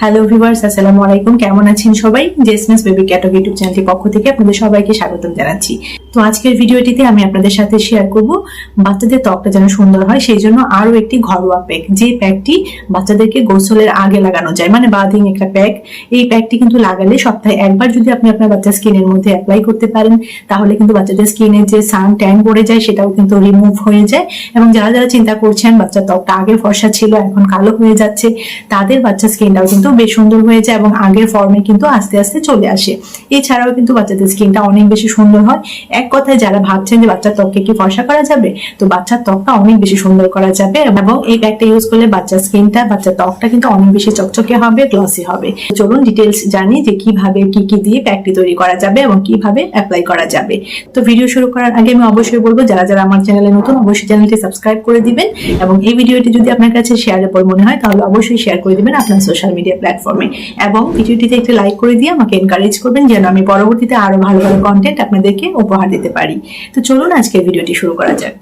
Hello viewers আসসালামু আলাইকুম। কেমন আছেন সবাই? জেসমিস বেবি ক্যাটক ইউটিউব চ্যানেলটির পক্ষ থেকে আপনাদের সবাইকে স্বাগতম জানাচ্ছি। তো আজকের ভিডিওটিতে আমি আপনাদের সাথে শেয়ার করব বাচ্চাদের ত্বকটা যেন সুন্দর হয়, সেই জন্য আরও একটি ঘরোয়া প্যাক যে প্যাকটি বাচ্চাদেরকে গোসলের আগে লাগানো যায় মানে বাদিং একটা প্যাক এই প্যাকটি কিন্তু লাগালে সপ্তাহে একবার যদি আপনি আপনার বাচ্চার স্কিনের মধ্যে অ্যাপ্লাই করতে পারেন, তাহলে কিন্তু বাচ্চাদের স্কিনে যে সান ট্যান পড়ে যায়, সেটাও কিন্তু রিমুভ হয়ে যায়। এবং যারা যারা চিন্তা করছেন বাচ্চার ত্বকটা আগে ফর্সা ছিল, এখন কালো হয়ে যাচ্ছে, তাদের বাচ্চার স্কিনটাও কিন্তু বেশ সুন্দর হয়ে যায় এবং আগের ফর্মে কিন্তু আস্তে আস্তে চলে আসে। এছাড়াও কিন্তু বাচ্চাদের স্কিনটা অনেক বেশি সুন্দর হয়। এক কথায় যারা ভাবছেন যে বাচ্চার ত্বককে কি ফর্সা করা যাবে, তো বাচ্চার ত্বকটা অনেক বেশি সুন্দর করা যাবে এবং এই প্যাকটা ইউজ করলে বাচ্চার স্কিনটা বাচ্চার ত্বকটা কিন্তু অনেক বেশি চকচকে হবে গ্লসি হবে। চলুন ডিটেলস জানি যে কীভাবে কি কি দিয়ে প্যাকটি তৈরি করা যাবে এবং কীভাবে অ্যাপ্লাই করা যাবে। তো ভিডিও শুরু করার আগে আমি অবশ্যই বলব, যারা যারা আমার চ্যানেলে নতুন, অবশ্যই চ্যানেলটি সাবস্ক্রাইব করে দিবেন এবং এই ভিডিওটি যদি আপনার কাছে শেয়ারেবল মনে হয়, তাহলে অবশ্যই শেয়ার করে দিবেন আপনার সোশ্যাল মিডিয়া প্ল্যাটফর্মে এবং ভিডিওটিতে একটি লাইক করে দিয়ে আমাকে এনকারেজ করবেন যেন আমি পরবর্তীতে আরও ভালো ভালো কন্টেন্ট আপনাদেরকে উপহার দিতে পারি। তো চলুন আজকের ভিডিওটি শুরু করা যাক।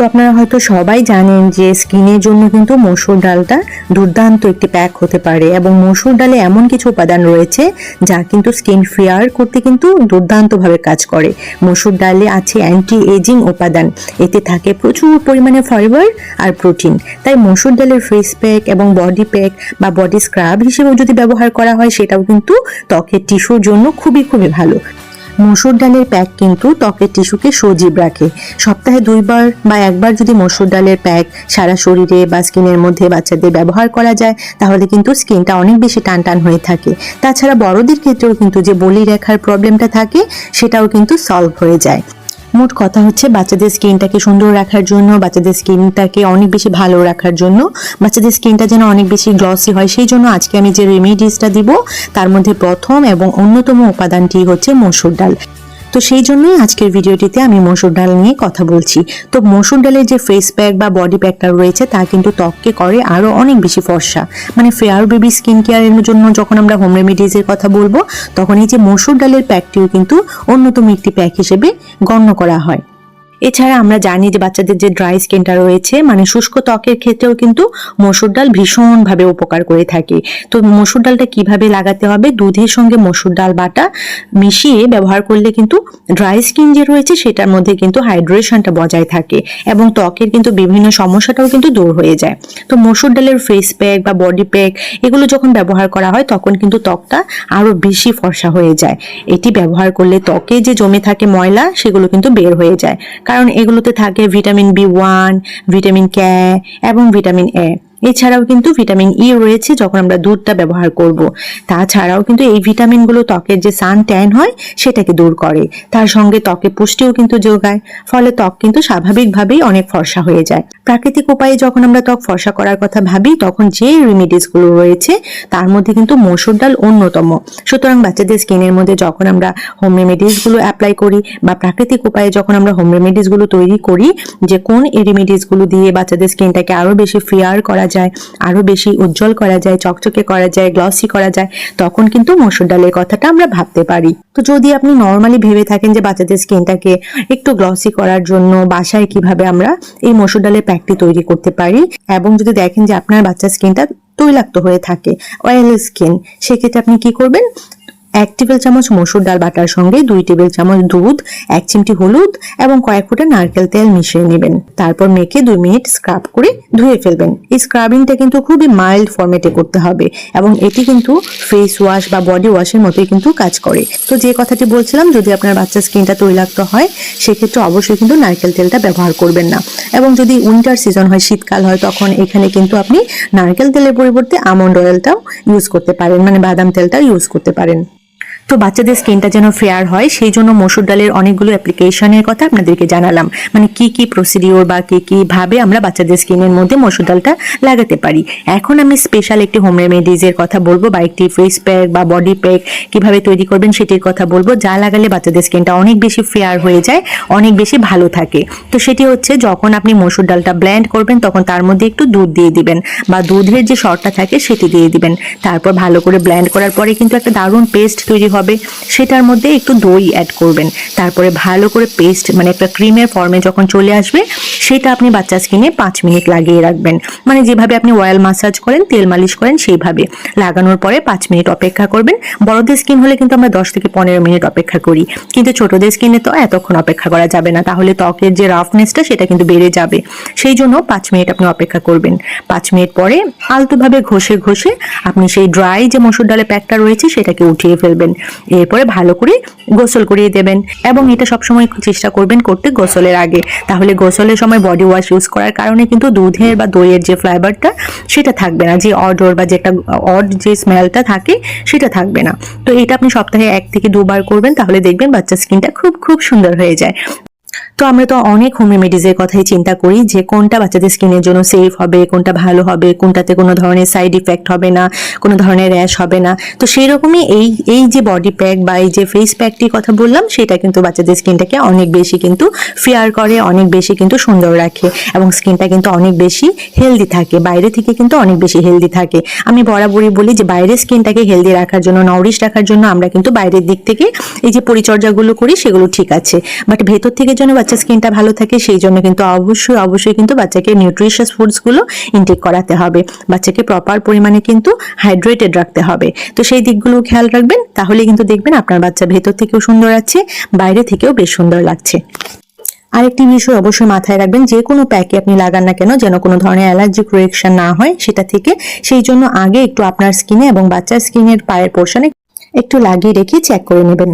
তো আপনারা হয়তো সবাই জানেন যে স্কিনের জন্য কিন্তু মসুর ডালটা দুর্দান্ত একটি প্যাক হতে পারে এবং মসুর ডালে এমন কিছু উপাদান রয়েছে যা কিন্তু স্কিন ফেয়ার করতে কিন্তু দুর্দান্তভাবে কাজ করে। মসুর ডালে আছে অ্যান্টি এজিং উপাদান। এতে থাকে প্রচুর পরিমাণে ফাইবার আর প্রোটিন। তাই মসুর ডালের ফেস প্যাক এবং বডি প্যাক বা বডি স্ক্রাব হিসেবেও যদি ব্যবহার করা হয়, সেটাও কিন্তু ত্বকের টিস্যুর জন্য খুবই খুবই ভালো। মসুর ডালের প্যাক কিন্তু ত্বকের টিস্যুকে সজীব রাখে। সপ্তাহে দুইবার বা একবার যদি মসুর ডালের প্যাক সারা শরীরে বা স্কিনের মধ্যে বাচ্চাদের ব্যবহার করা যায়, তাহলে কিন্তু স্কিনটা অনেক বেশি টান টান হয়ে থাকে। তাছাড়া বড়দের ক্ষেত্রেও কিন্তু যে বলি রেখার প্রবলেমটা থাকে, সেটাও কিন্তু সলভ হয়ে যায়। মোট কথা হচ্ছে বাচ্চাদের স্কিনটাকে সুন্দর রাখার জন্য, বাচ্চাদের স্কিনটাকে অনেক বেশি ভালো রাখার জন্য, বাচ্চাদের স্কিনটা যেন অনেক বেশি গ্লসি হয়। সেই জন্য আজকে আমি যে রেমিডিসটা দিব, তার মধ্যে প্রথম এবং অন্যতম উপাদানটি হচ্ছে মসুর ডাল। তো সেই জন্যই আজকের ভিডিওটিতে আমি মসুর ডাল নিয়ে কথা বলছি। তো মসুর ডালের যে ফেস প্যাক বা বডি প্যাকটা রয়েছে, তা কিন্তু ত্বককে করে আরও অনেক বেশি ফর্সা। মানে ফেয়ার বেবি স্কিন কেয়ারের জন্য যখন আমরা হোম রেমিডিজের কথা বলব, তখন এই যে মসুর ডালের প্যাকটিও কিন্তু অন্যতম একটি প্যাক হিসেবে গণ্য করা হয়। এছাড়া আমরা জানি যে বাচ্চাদের যে ড্রাই স্কিনটা রয়েছে মানে শুষ্ক ত্বকের ক্ষেত্রেও কিন্তু মসুর ডাল ভীষণভাবে উপকার করে থাকে। তো মসুর ডালটা কীভাবে লাগাতে হবে? দুধের সঙ্গে মসুর ডাল বাটা মিশিয়ে ব্যবহার করলে কিন্তু ড্রাই স্কিন যে রয়েছে, সেটার মধ্যে কিন্তু হাইড্রেশনটা বজায় থাকে এবং ত্বকের কিন্তু বিভিন্ন সমস্যাটাও কিন্তু দূর হয়ে যায়। তো মসুর ডালের ফেস প্যাক বা বডি প্যাক এগুলো যখন ব্যবহার করা হয়, তখন কিন্তু ত্বকটা আরও বেশি ফর্সা হয়ে যায়। এটি ব্যবহার করলে ত্বকে যে জমে থাকে ময়লা, সেগুলো কিন্তু বের হয়ে যায়। কারণ এগুলোতে থাকে vitamin B one vitamin K এবং ভিটামিন এ এছাড়াও কিন্তু ভিটামিন ই রয়েছে যখন আমরা দুধটা ব্যবহার করব। তাছাড়াও কিন্তু এই ভিটামিনগুলো ত্বকের যে সান ট্যান হয়, সেটাকে দূর করে। তার সঙ্গে ত্বকে পুষ্টিও কিন্তু যোগায়, ফলে ত্বক কিন্তু স্বাভাবিকভাবেই অনেক ফর্সা হয়ে যায়। প্রাকৃতিক উপায়ে যখন আমরা ত্বক ফর্সা করার কথা ভাবি, তখন যে রেমিডিসগুলো রয়েছে, তার মধ্যে কিন্তু মসুর ডাল অন্যতম। সুতরাং বাচ্চাদের স্কিনের মধ্যে যখন আমরা হোম রেমিডিসগুলো অ্যাপ্লাই করি, বা প্রাকৃতিক উপায়ে যখন আমরা হোম রেমিডিসগুলো তৈরি করি, যে কোন এই রেমিডিসগুলো দিয়ে বাচ্চাদের স্কিনটাকে আরও বেশি ফেয়ার করা যায় আরও বেশি উজ্জ্বল করা যায়, চকচকে করা যায় গ্লসি করা যায়, তখন কিন্তু মসুর ডালের কথাটা আমরা ভাবতে পারি। তো যদি আপনি নর্মালি ভেবে থাকেন যে বাচ্চাদের স্কিনটাকে একটু গ্লসি করার জন্য বাসায় কীভাবে আমরা এই মসুর ডালের প্যাকটি তৈরি করতে পারি, এবং যদি দেখেন যে আপনার বাচ্চার স্কিনটা তৈলাক্ত হয়ে থাকে অয়েলি স্কিন সেক্ষেত্রে আপনি কি করবেন? এক টেবিল চামচ মসুর ডাল বাটার সঙ্গে দুই টেবিল চামচ দুধ, এক চিমটি হলুদ এবং কয়েক ফোঁটা নারকেল তেল মিশিয়ে নেবেন। তারপর মেখে দুই মিনিট স্ক্রাব করে ধুয়ে ফেলবেন। এই স্ক্রাবিংটা কিন্তু খুবই মাইল্ড ফরম্যাটে করতে হবে এবং এটি কিন্তু ফেস ওয়াশ বা বডি ওয়াশের মতোই কিন্তু কাজ করে। তো যে কথাটি বলছিলাম, যদি আপনার বাচ্চার স্কিনটা তৈলাক্ত হয়, সেক্ষেত্রে অবশ্যই কিন্তু নারকেল তেলটা ব্যবহার করবেন না। এবং যদি উইন্টার সিজন হয়, শীতকাল হয়, তখন এখানে কিন্তু আপনি নারকেল তেলের পরিবর্তে আমন্ড অয়েলটাও ইউজ করতে পারেন মানে বাদাম তেলটাও ইউজ করতে পারেন। তো বাচ্চাদের স্কিনটা যেন ফেয়ার হয়, সেই জন্য মসুর ডালের অনেকগুলো অ্যাপ্লিকেশনের কথা আপনাদেরকে জানালাম। মানে কি কি প্রসিডিওর বা কি কি ভাবে আমরা বাচ্চাদের স্কিনের মধ্যে মসুর ডালটা লাগাতে পারি। এখন আমি স্পেশাল একটি হোম রেমেডিজের কথা বলব, বা একটি ফেস প্যাক বা বডি প্যাক কীভাবে তৈরি করবেন সেটির কথা বলব। যা লাগালে বাচ্চাদের স্কিনটা অনেক বেশি ফেয়ার হয়ে যায়, অনেক বেশি ভালো থাকে। তো সেটি হচ্ছে, যখন আপনি মসুর ডালটা ব্ল্যান্ড করবেন, তখন তার মধ্যে একটু দুধ দিয়ে দিবেন, বা দুধের যে শর্টটা থাকে সেটি দিয়ে দিবেন। তারপর ভালো করে ব্ল্যান্ড করার পরে কিন্তু একটা দারুণ পেস্ট তৈরি হয় হবে, সেটার মধ্যে একটু দই অ্যাড করবেন। তারপরে ভালো করে পেস্ট মানে একটা ক্রিমের ফর্মে যখন চলে আসবে, সেটা আপনি বাচ্চা স্কিনে পাঁচ মিনিট লাগিয়ে রাখবেন। মানে যেভাবে আপনি অয়েল মাসাজ করেন, তেল মালিশ করেন, সেইভাবে। লাগানোর পরে পাঁচ মিনিট অপেক্ষা করবেন। বড়দের স্কিন হলে কিন্তু আমরা দশ থেকে পনেরো মিনিট অপেক্ষা করি। কিন্তু ছোটদের স্কিনে তো এতক্ষণ অপেক্ষা করা যাবে না। তাহলে ত্বকের যে রাফনেসটা সেটা কিন্তু বেড়ে যাবে। সেই জন্য পাঁচ মিনিট আপনি অপেক্ষা করবেন। পাঁচ মিনিট পরে আলতোভাবে ঘষে ঘষে আপনি সেই ড্রাই যে মসুর ডালের প্যাকটা রয়েছে, সেটাকে উঠিয়ে ফেলবেন। এরপরে ভালো করে গোসল করিয়ে দেবেন। এবং এটা সবসময় চেষ্টা করবেন করতে গোসলের আগে। তাহলে গোসলের সময় বডি ওয়াশ ইউজ করার কারণে কিন্তু দুধের বা দইয়ের যে ফ্লেভারটা সেটা থাকবে না। যে অডর বা যেটা অড যে স্মেলটা থাকে, সেটা থাকবে না। তো এটা আপনি সপ্তাহে এক থেকে দুবার করবেন, তাহলে দেখবেন বাচ্চার স্কিনটা খুব খুব সুন্দর হয়ে যায়। তো আমরা তো অনেক হোম রেমেডিজের কথাই চিন্তা করি যে কোনটা বাচ্চাদের স্কিনের জন্য সেফ হবে, কোনটা ভালো হবে, কোনটাতে কোনো ধরনের সাইড ইফেক্ট হবে না, কোনো ধরনের র্যাশ হবে না। তো সেই রকমই এই এই যে বডি প্যাক বা এই যে ফেস প্যাকটির কথা বললাম, সেটা কিন্তু বাচ্চাদের স্কিনটাকে অনেক বেশি কিন্তু ফেয়ার করে, অনেক বেশি কিন্তু সুন্দর রাখে এবং স্কিনটা কিন্তু অনেক বেশি হেলদি থাকে, বাইরে থেকে কিন্তু অনেক বেশি হেলদি থাকে। আমি বরাবরই বলি যে বাইরের স্কিনটাকে হেলদি রাখার জন্য নরিশ রাখার জন্য আমরা কিন্তু বাইরের দিক থেকে এই যে পরিচর্যাগুলো করি, সেগুলো ঠিক আছে। বাট ভেতর থেকে যেন বাচ্চার স্কিনটা ভালো থাকে, সেই জন্য কিন্তু অবশ্যই অবশ্যই কিন্তু বাচ্চাকে নিউট্রিশিয়াস ফুডসগুলো ইনটেক করাতে হবে। বাচ্চাকে প্রপার পরিমাণে কিন্তু হাইড্রেটেড রাখতে হবে। তো সেই দিকগুলো খেয়াল রাখবেন তাহলে কিন্তু দেখবেন আপনার বাচ্চা ভেতর থেকেও সুন্দর আছে, বাইরে থেকেও বেশ সুন্দর লাগছে। আরেকটি বিষয় অবশ্যই মাথায় রাখবেন, যে কোনো প্যাকে আপনি লাগান না কেন, যেন কোনো ধরনের অ্যালার্জিক রিয়েকশন না হয়, সেটা থেকে। সেই জন্য আগে একটু আপনার স্কিনে এবং বাচ্চার স্কিনের পায়ের পোর্শনে একটু লাগিয়ে রেখে চেক করে নেবেন।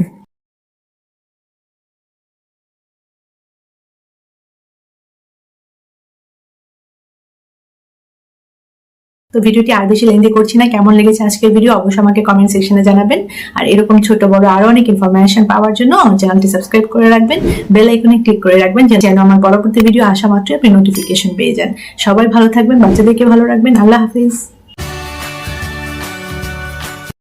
তো ভিডিওটি আর বেশি লেন্দি করছি না। কেমন লেগেছে আজকের ভিডিও অবশ্যই আমাকে কমেন্ট সেকশনে জানাবেন। আর এরকম ছোট বড় আরও অনেক ইনফরমেশন পাওয়ার জন্য আমার চ্যানেলটি সাবস্ক্রাইব করে রাখবেন বেল আইকনে ক্লিক করে রাখবেন, যেন যেন আমার পরবর্তী ভিডিও আসা মাত্রই আপনি নোটিফিকেশন পেয়ে যান। সবাই ভালো থাকবেন, বাচ্চাদেরকে ভালো রাখবেন। আল্লাহ হাফিজ।